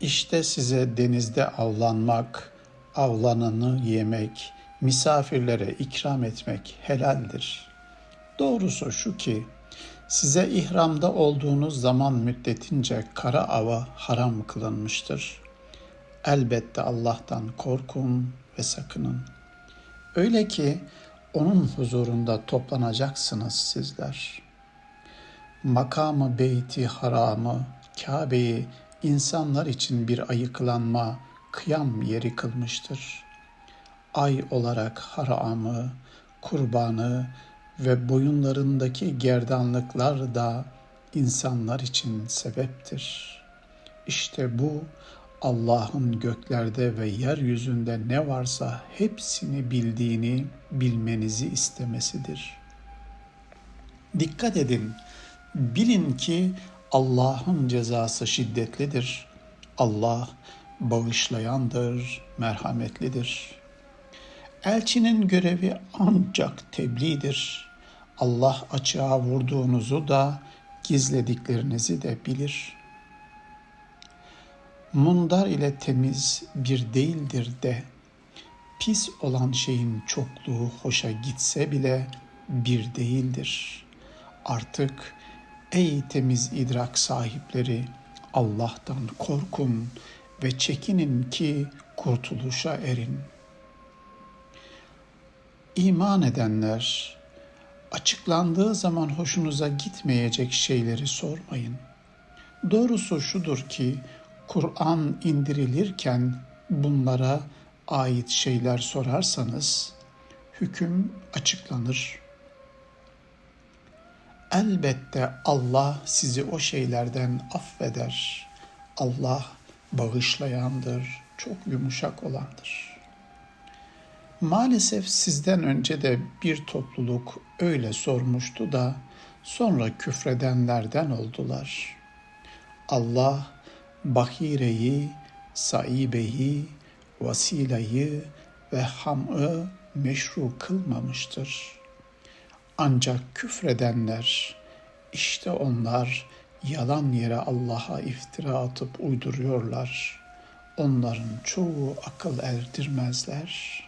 İşte size denizde avlanmak, avlananı yemek, misafirlere ikram etmek helaldir. Doğrusu şu ki, size ihramda olduğunuz zaman müddetince kara ava haram kılınmıştır. Elbette Allah'tan korkun ve sakının. Öyle ki onun huzurunda toplanacaksınız sizler. Makamı beyti haramı, Kabe'yi insanlar için bir ayıklanma, kıyam yeri kılmıştır. Ay olarak haramı, kurbanı ve boyunlarındaki gerdanlıklar da insanlar için sebeptir. İşte bu Allah'ın göklerde ve yeryüzünde ne varsa hepsini bildiğini bilmenizi istemesidir. Dikkat edin, bilin ki Allah'ın cezası şiddetlidir. Allah bağışlayandır, merhametlidir. Elçinin görevi ancak tebliğdir. Allah açığa vurduğunuzu da gizlediklerinizi de bilir. Mundar ile temiz bir değildir de, pis olan şeyin çokluğu hoşa gitse bile bir değildir. Artık ey temiz idrak sahipleri Allah'tan korkun ve çekinin ki kurtuluşa erin. İman edenler, açıklandığı zaman hoşunuza gitmeyecek şeyleri sormayın. Doğrusu şudur ki Kur'an indirilirken bunlara ait şeyler sorarsanız hüküm açıklanır. Elbette Allah sizi o şeylerden affeder. Allah bağışlayandır, çok yumuşak olandır. Maalesef sizden önce de bir topluluk öyle sormuştu da sonra küfredenlerden oldular. Allah Bahire'yi, Saibe'yi, Vasile'yi ve Ham'ı meşru kılmamıştır. Ancak küfredenler, işte onlar yalan yere Allah'a iftira atıp uyduruyorlar. Onların çoğu akıl erdirmezler.''